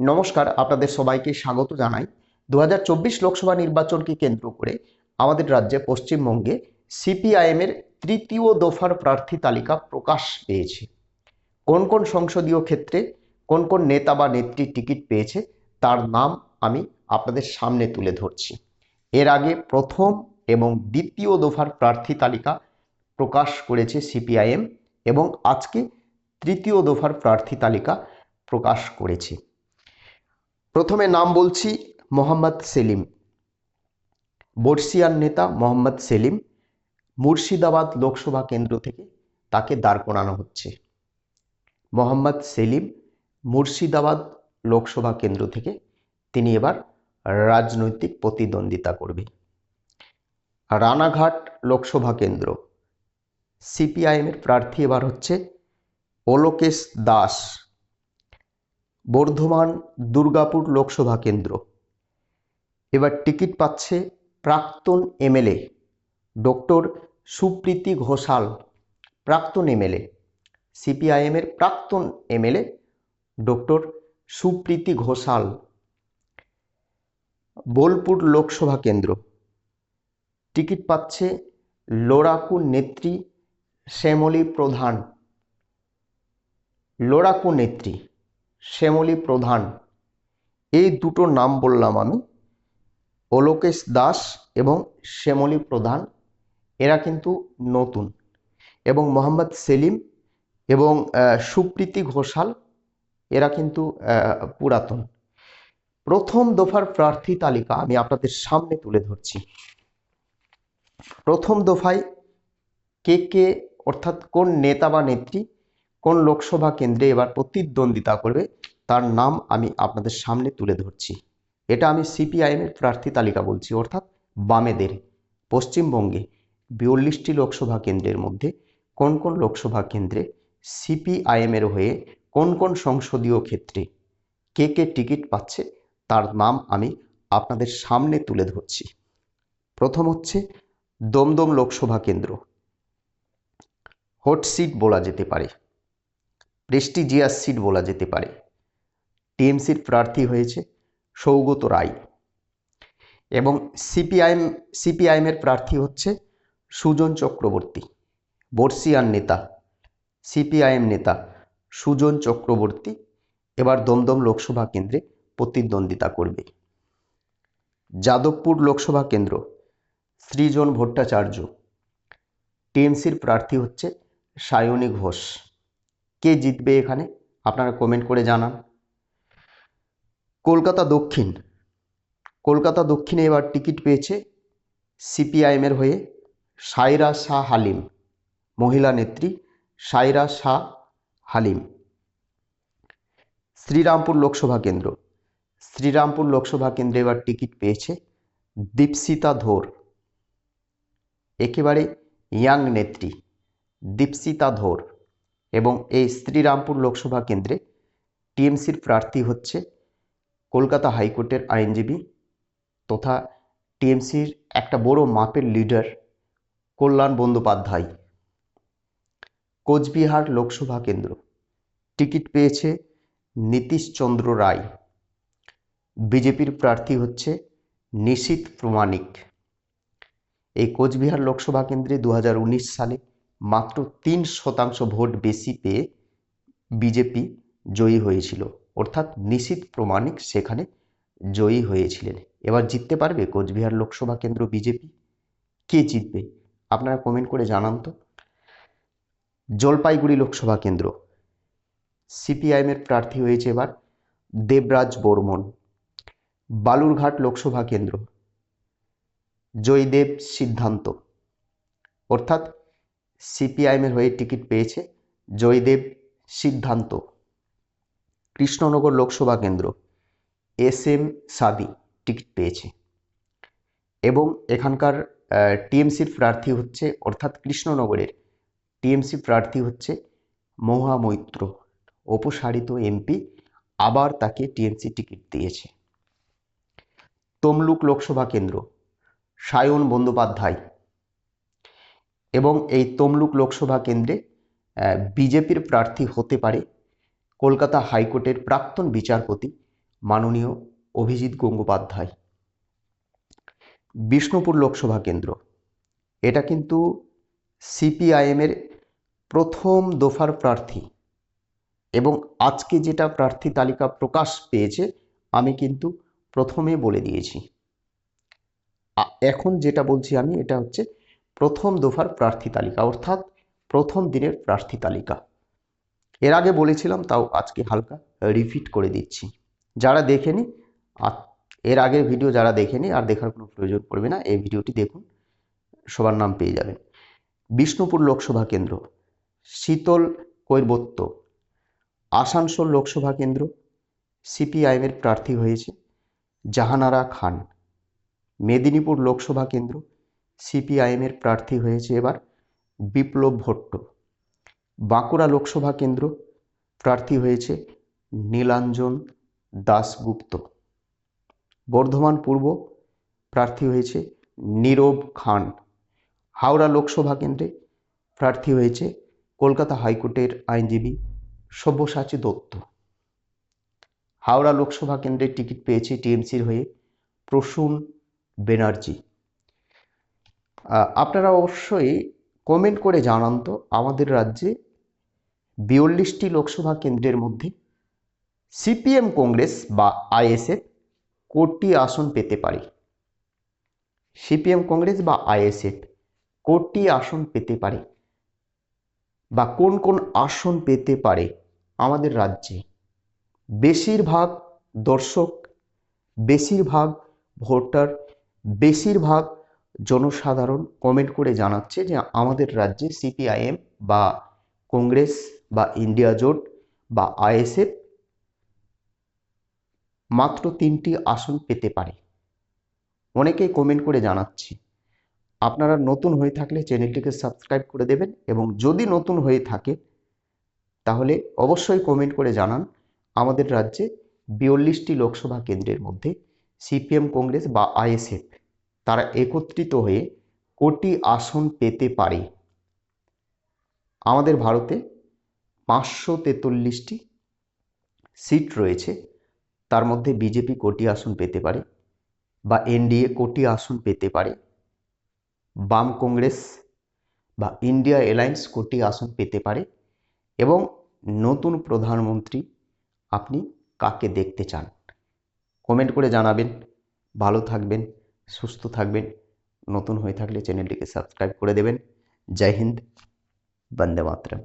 নমস্কার, আপনাদের সবাইকে স্বাগত জানাই। দু হাজার চব্বিশ লোকসভা নির্বাচনকে কেন্দ্র করে আমাদের রাজ্যে পশ্চিমবঙ্গে সিপিআইএমের তৃতীয় দফার প্রার্থী তালিকা প্রকাশ পেয়েছে। কোন কোন সংসদীয় ক্ষেত্রে কোন কোন নেতা বা নেত্রী টিকিট পেয়েছে তার নাম আমি আপনাদের সামনে তুলে ধরছি। এর আগে প্রথম এবং দ্বিতীয় দফার প্রার্থী তালিকা প্রকাশ করেছে সিপিআইএম এবং আজকে তৃতীয় দফার প্রার্থী তালিকা প্রকাশ করেছে। প্রথমে নাম বলছি মোহাম্মদ সেলিম। বর্ষিয়ান নেতা মোহাম্মদ সেলিম মুর্শিদাবাদ লোকসভা কেন্দ্র থেকে তাকে দাঁড় করানো হচ্ছে। মোহাম্মদ সেলিম মুর্শিদাবাদ লোকসভা কেন্দ্র থেকে তিনি এবার রাজনৈতিক প্রতিদ্বন্দ্বিতা করবে। রানাঘাট লোকসভা কেন্দ্র। সিপিআইএমের প্রার্থী এবার হচ্ছে অলোকেশ দাস। বর্ধমান দুর্গাপুর লোকসভা কেন্দ্র। এবার টিকিট পাচ্ছে প্রাক্তন এমএলএ ডক্টর সুপ্রীতি ঘোষাল, প্রাক্তন এমএলএ। সিপিআইএমের প্রাক্তন এমএলএ ডক্টর সুপ্রীতি ঘোষাল। বোলপুর লোকসভা কেন্দ্র। টিকিট পাচ্ছে লোড়াকু নেত্রী শ্যামলী প্রধান। লোড়াকু নেত্রী। শ্যামলী প্রধান। এই দুটো নাম বললাম আমি, অলোকেশ দাস এবং শ্যামলী প্রধান। এরা কিন্তু নতুন এবং মোহাম্মদ সেলিম এবং সুপ্রীতি ঘোষাল, এরা কিন্তু পুরাতন। প্রথম দফার প্রার্থী তালিকা আমি আপনাদের সামনে তুলে ধরছি। প্রথম দফায় কে কে, অর্থাৎ কোন নেতা বা নেত্রী কোন লোকসভা কেন্দ্রে এবার প্রতিদ্বন্দ্বিতা করবে, তার নাম আমি আপনাদের সামনে তুলে ধরছি। এটা আমি সিপিআইএমের প্রার্থী তালিকা বলছি, অর্থাৎ বামেদের। পশ্চিমবঙ্গে বিয়াল্লিশটি লোকসভা কেন্দ্রের মধ্যে কোন কোন লোকসভা কেন্দ্রে সিপিআইএমের হয়ে কোন কোন সংসদীয় ক্ষেত্রে কে কে টিকিট পাচ্ছে, তার নাম আমি আপনাদের সামনে তুলে ধরছি। প্রথম হচ্ছে দমদম লোকসভা কেন্দ্র। হট সিট বলা যেতে পারে। প্রেস্টিজিয়াস সিট বলা যেতে পারে। টিএমসির প্রার্থী হয়েছে সৌগত রায়। এবং সিপিআইএম সিপিআইএমের প্রার্থী হচ্ছে সুজন চক্রবর্তী, বর্ষিয়ান নেতা। সিপিআইএম নেতা সুজন চক্রবর্তী এবার দমদম লোকসভা কেন্দ্রে প্রতিদ্বন্দ্বিতা করবে। যাদবপুর লোকসভা কেন্দ্র সৃজন ভট্টাচার্য টিএমসির প্রার্থী হচ্ছে সায়নী ঘোষ। কে জিতবে এখানে? আপনারা কমেন্ট করে জানান। কলকাতা দক্ষিণ। কলকাতা দক্ষিণে এবার টিকিট পেয়েছে সিপিআইএমের হয়ে সাইরা শাহ হালিম, মহিলা নেত্রী সাইরা শাহ হালিম। শ্রীরামপুর লোকসভা কেন্দ্র। শ্রীরামপুর লোকসভা কেন্দ্রে এবার টিকিট পেয়েছে দীপসিতা ধোর। একেবারে ইয়াং নেত্রী দীপসিতা ধোর। এবং এই শ্রীরামপুর লোকসভা কেন্দ্রে টিএমসির প্রার্থী হচ্ছে কলকাতা হাইকোর্টের আইনজীবী তথা টিএমসির একটা বড় মাপের লিডার কল্যাণ বন্দ্যোপাধ্যায়। কোচবিহার লোকসভা কেন্দ্র। টিকিট পেয়েছে নীতিশচন্দ্র রায়। বিজেপির প্রার্থী হচ্ছে নিশীত প্রমাণিক। এই কোচবিহার লোকসভা কেন্দ্রে দু হাজার উনিশ সালে মাত্র তিন শতাংশ ভোট বেশি পেয়ে বিজেপি জয়ী হয়েছিল। অর্থাৎ নিশীত প্রমাণিক সেখানে জয়ী হয়েছিলেন। এবার জিততে পারবে কোচবিহার লোকসভা কেন্দ্র বিজেপি? কে জিতবে? আপনারা কমেন্ট করে জানান তো। জলপাইগুড়ি লোকসভা কেন্দ্র। সিপিআইএমের প্রার্থী হয়েছে এবার দেবরাজ বর্মন। বালুরঘাট লোকসভা কেন্দ্র। জয়দেব সিদ্ধান্ত। অর্থাৎ সিপিআইএমের হয়ে টিকিট পেয়েছে জয়দেব সিদ্ধান্ত। কৃষ্ণনগর লোকসভা কেন্দ্র, এস এম সাদি টিকিট পেয়েছে। এবং এখানকার টিএমসির প্রার্থী হচ্ছে, অর্থাৎ কৃষ্ণনগরের টিএমসি প্রার্থী হচ্ছে মহামৈত্র। অপসারিত এমপি আবার তাকে টিএমসি টিকিট দিয়েছে। তমলুক লোকসভা কেন্দ্র, সায়ন বন্দ্যোপাধ্যায় এবং এই তমলুক লোকসভা কেন্দ্রে বিজেপির প্রার্থী হতে পারে কলকাতা হাইকোর্টের প্রাক্তন বিচারপতি মাননীয় অভিজিৎ গঙ্গোপাধ্যায়। বিষ্ণুপুর লোকসভা কেন্দ্র, এটা কিন্তু সিপিআইএমের প্রথম দফার প্রার্থী এবং আজকে যেটা প্রার্থী তালিকা প্রকাশ পেয়েছে, আমি কিন্তু প্রথমে বলে দিয়েছি। এখন যেটা বলছি আমি, এটা হচ্ছে প্রথম দফার প্রার্থী তালিকা, অর্থাৎ প্রথম দিনের প্রার্থী তালিকা। এর আগে বলেছিলাম, তাও আজকে হালকা রিপিট করে দিচ্ছি। যারা দেখেনি এর আগের ভিডিও যারা দেখেনি, আর দেখার কোনো প্রয়োজন পড়বে না, এই ভিডিওটি দেখুন, সবার নাম পেয়ে যাবেন। বিষ্ণুপুর লোকসভা কেন্দ্র, শীতল কৈর্বত্য আসানসোল লোকসভা কেন্দ্র সিপিআইএমের প্রার্থী হয়েছে জাহানারা খান। মেদিনীপুর লোকসভা কেন্দ্র সিপিআইএমের প্রার্থী হয়েছে এবার বিপ্লব ভট্ট। বাঁকুড়া লোকসভা কেন্দ্র প্রার্থী হয়েছে নীলাঞ্জন দাশগুপ্ত। বর্ধমান পূর্ব প্রার্থী হয়েছে নীরব খান। হাওড়া লোকসভা কেন্দ্রে প্রার্থী হয়েছে কলকাতা হাইকোর্টের আইনজীবী সব্যসাচী দত্ত। হাওড়া লোকসভা কেন্দ্রে টিকিট পেয়েছে টিএমসির হয়ে প্রসূন ব্যানার্জি আপনারা অবশ্যই কমেন্ট করে জানান তো আমাদের রাজ্যে বিয়াল্লিশটি লোকসভা কেন্দ্রের মধ্যে সিপিএম কংগ্রেস বা আইএসএফ কোটি আসন পেতে পারে। সিপিএম কংগ্রেস বা আইএসএফ কোটি আসন পেতে পারে বা কোন কোন আসন পেতে পারে আমাদের রাজ্যে। বেশিরভাগ দর্শক, বেশিরভাগ ভোটার, বেশিরভাগ জনসাধারণ কমেন্ট করে জানাচ্ছে যে আমাদের রাজ্যে সিপিআইএম বা কংগ্রেস বা ইন্ডিয়া জোট বা আইএসএফ মাত্র তিনটি আসন পেতে পারে। অনেকেই কমেন্ট করে জানাচ্ছি। আপনারা নতুন হয়ে থাকলে চ্যানেলটিকে সাবস্ক্রাইব করে দেবেন এবং যদি নতুন হয়ে থাকে, তাহলে অবশ্যই কমেন্ট করে জানান আমাদের রাজ্যে বিয়াল্লিশটি লোকসভা কেন্দ্রের মধ্যে সিপিএম কংগ্রেস বা আইএসএফ তারা একত্রিত হয়ে কোটি আসন পেতে পারে। আমাদের ভারতে পাঁচশো তেতাল্লিশটি সিট রয়েছে। তার মধ্যে বিজেপি কোটি আসন পেতে পারে বা এনডিএ কোটি আসন পেতে পারে। বাম কংগ্রেস বা ইন্ডিয়া অ্যালায়েন্স কোটি আসন পেতে পারে এবং নতুন প্রধানমন্ত্রী আপনি কাকে দেখতে চান? কমেন্ট করে জানাবেন। ভালো থাকবেন। সুস্থ থাকবেন নতুন হয়ে থাকলে চ্যানেলটিকে সাবস্ক্রাইব করে দেবেন। জয় হিন্দ বন্দে মাতরম।